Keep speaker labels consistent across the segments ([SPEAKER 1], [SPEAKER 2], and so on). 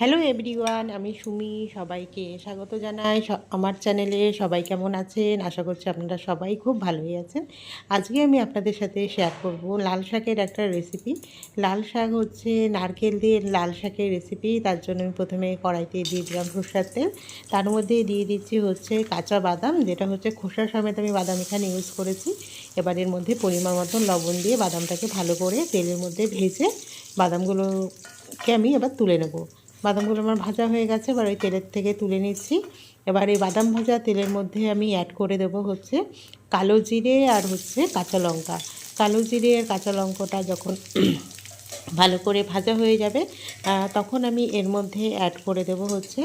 [SPEAKER 1] Hello everyone আমি সুমি, সবাইকে স্বাগত জানাই। আমার চ্যানেলে সবাই কেমন আছেন? আশা করছি আপনারা সবাই খুব ভালোই আছেন। আজকে আমি আপনাদের সাথে শেয়ার করব লাল শাকের একটা রেসিপি লাল শাক হচ্ছে নারকেল দিয়ে লাল শাকের রেসিপি তার জন্য আমি প্রথমে কড়াইতে দিয়ে দিলাম সরষার তেল। তার মধ্যে দিয়ে দিচ্ছি হচ্ছে কাঁচা বাদাম, যেটা হচ্ছে খোসা সমেত আমি বাদাম এখানে ইউজ করেছি। এবার এর মধ্যে পরিমাণ মতন লবণ দিয়ে বাদামটাকে ভালো করে তেলের মধ্যে ভেজে বাদামগুলোকে আমি এবার তুলে নেব। বাদামগুলো আমার ভাজা হয়ে গেছে, এবার ওই তেলের থেকে তুলে নিচ্ছি। এবার এই বাদাম ভাজা তেলের মধ্যে আমি অ্যাড করে দেবো হচ্ছে কালো জিরে আর হচ্ছে কাঁচা লঙ্কা। কালো জিরে আর কাঁচা লঙ্কাটা যখন ভালো করে ভাজা হয়ে যাবে তখন আমি এর মধ্যে অ্যাড করে দেবো হচ্ছে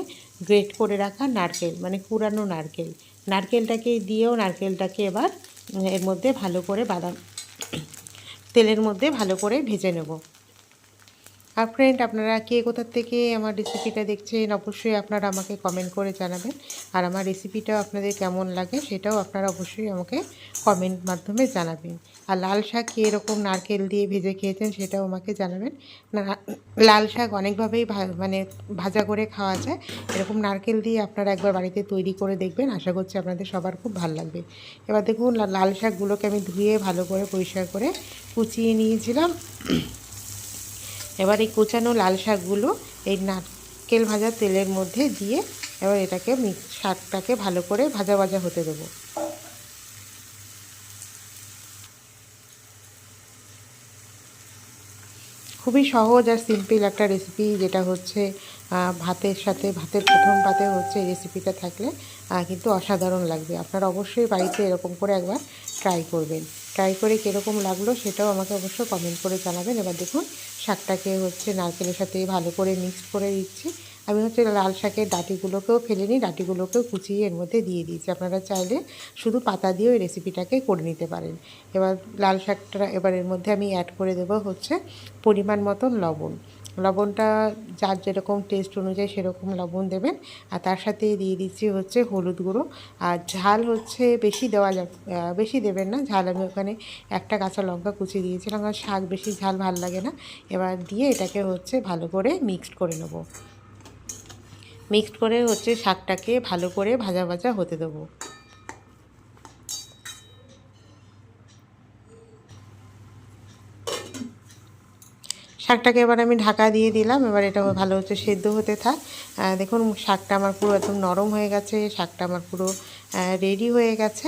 [SPEAKER 1] গ্রেট করে রাখা নারকেল মানে কুড়ানো নারকেল। নারকেলটাকে দিয়েও নারকেলটাকে এবার এর মধ্যে ভালো করে বাদাম তেলের মধ্যে ভালো করে ভেজে নেব। আর ফ্রেন্ড আপনারা কে কোথার থেকে আমার রেসিপিটা দেখছেন, অবশ্যই আপনারা আমাকে কমেন্ট করে জানাবেন। আর আমার রেসিপিটাও আপনাদের কেমন লাগে, সেটাও আপনারা অবশ্যই আমাকে কমেন্ট মাধ্যমে জানাবেন। আর লাল শাক কী এরকম নারকেল দিয়ে ভেজে খেয়েছেন, সেটাও আমাকে জানাবেন। লাল শাক অনেকভাবেই মানে ভাজা করে খাওয়া যায়। এরকম নারকেল দিয়ে আপনারা একবার বাড়িতে তৈরি করে দেখবেন, আশা করছি আপনাদের সবার খুব ভালো লাগবে। এবার দেখুন লাল শাকগুলোকে আমি ধুয়ে ভালো করে পরিষ্কার করে কুচিয়ে নিয়েছিলাম। এবার এই কুচানো লাল শাকগুলো এই নারকেল ভাজা তেলের মধ্যে দিয়ে এবার এটাকে শাকটাকে ভালো করে ভাজা ভাজা হতে দেবো। খুবই সহজ আর সিম্পল একটা রেসিপি, যেটা হচ্ছে ভাতের সাথে, ভাতের প্রথম পাতে হচ্ছে রেসিপিটা থাকলে কিন্তু অসাধারণ লাগবে। আপনারা অবশ্যই বাড়িতে এরকম করে একবার ট্রাই করবেন। ট্রাই করে কীরকম লাগল সেটাও আমাকে অবশ্যই কমেন্ট করে জানাবেন। এবার দেখুন, শাকটাকে হচ্ছে নারকেলের সাথে ভালো করে মিক্সড করে দিচ্ছি। আমি হচ্ছে লাল শাকের ডাঁটিগুলোকেও ফেলে নিই ডাঁটিগুলোকেও কুচিয়ে এর মধ্যে দিয়ে দিয়েছি। আপনারা চাইলে শুধু পাতা দিয়ে ওই রেসিপিটাকে করে নিতে পারেন। এবার লাল শাকটা, এবার এর মধ্যে আমি অ্যাড করে দেবো হচ্ছে পরিমাণ মতন লবণ। লবণটা যার যেরকম টেস্ট অনুযায়ী সেরকম লবণ দেবেন। আর তার সাথে দিয়ে দিচ্ছি হচ্ছে হলুদ গুঁড়ো। আর ঝাল হচ্ছে বেশি দেওয়া বেশি দেবেন না। ঝাল আমি ওখানে একটা কাঁচা লঙ্কা কুচি দিয়েছিলাম। আর শাক বেশি ঝাল ভালো লাগে না। এবার দিয়ে এটাকে হচ্ছে ভালো করে মিক্সড করে নেব। মিক্সড করে হচ্ছে শাকটাকে ভালো করে ভাজা ভাজা হতে দেবো। শাকটাকে এবার আমি ঢাকা দিয়ে দিলাম, এবার এটা ভালো হচ্ছে সেদ্ধ হতে থাক। দেখুন, শাকটা আমার পুরো একদম নরম হয়ে গেছে, শাকটা আমার পুরো রেডি হয়ে গেছে।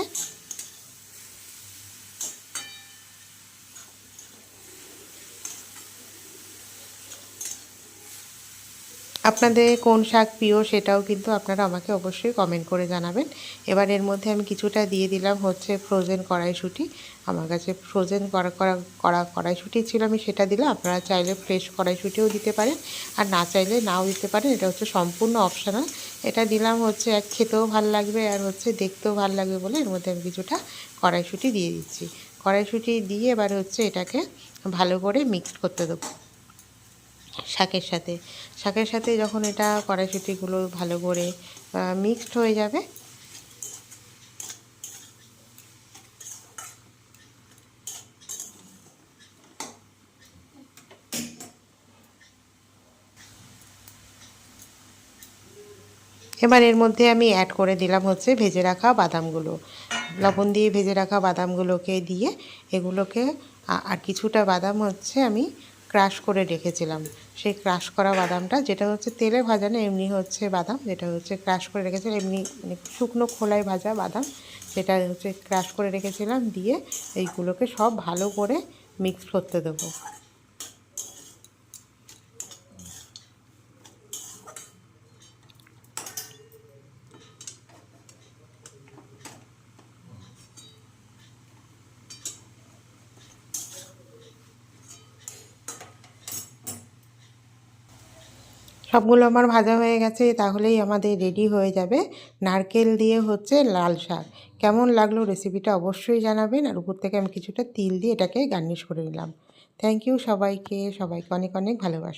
[SPEAKER 1] আপনাদের কোন শাক প্রিয় সেটাও কিন্তু আপনারা আমাকে অবশ্যই কমেন্ট করে জানাবেন। এবার এর মধ্যে আমি কিছুটা দিয়ে দিলাম হচ্ছে ফ্রোজেন কড়াইশুঁটি। আমার কাছে ফ্রোজেন করা করা করা কড়াইশুঁটি ছিল, আমি সেটা দিলাম। আপনারা চাইলে ফ্রেশ কড়াইশুঁটিও দিতে পারেন, আর না চাইলে নাও দিতে পারেন। এটা হচ্ছে সম্পূর্ণ অপশনাল এটা দিলাম হচ্ছে এক খেতেও ভালো লাগবে, আর হচ্ছে দেখতেও ভালো লাগবে বলে এর মধ্যে আমি কিছুটা কড়াইশুঁটি দিয়ে দিচ্ছি। কড়াইশুঁটি দিয়ে এবার হচ্ছে এটাকে ভালো করে মিক্সড করতে দেবো। শাকের সাথে। শাকের সাথে যখন এটা কড়াইশুঁটিগুলো ভালো করে মিক্সড হয়ে যাবে, এবার এর মধ্যে আমি অ্যাড করে দিলাম হচ্ছে ভেজে রাখা বাদামগুলো। লবণ দিয়ে ভেজে রাখা বাদামগুলোকে দিয়ে এগুলোকে আর কিছুটা বাদাম হচ্ছে আমি ক্রাশ করে রেখেছিলাম। সেই ক্রাশ করা বাদামটা, যেটা হচ্ছে তেলে ভাজা না, এমনি হচ্ছে বাদাম, যেটা হচ্ছে ক্রাশ করে রেখেছিলাম, এমনি মানে শুকনো খোলায় ভাজা বাদাম, সেটা হচ্ছে ক্রাশ করে রেখেছিলাম, দিয়ে এইগুলোকে সব ভালো করে মিক্স করতে দেবো। সবগুলো আমার ভাজা হয়ে গেছে, তাহলেই আমাদের রেডি হয়ে যাবে। নারকেল দিয়ে হচ্ছে লাল শাক। কেমন লাগল রেসিপিটা অবশ্যই জানাবেন। আর উপর থেকে আমি কিছুটা তিল দিয়ে এটাকে গার্নিশ করে নিলাম। থ্যাংক ইউ সবাইকে। সবাইকে অনেক অনেক ভালোবাসা।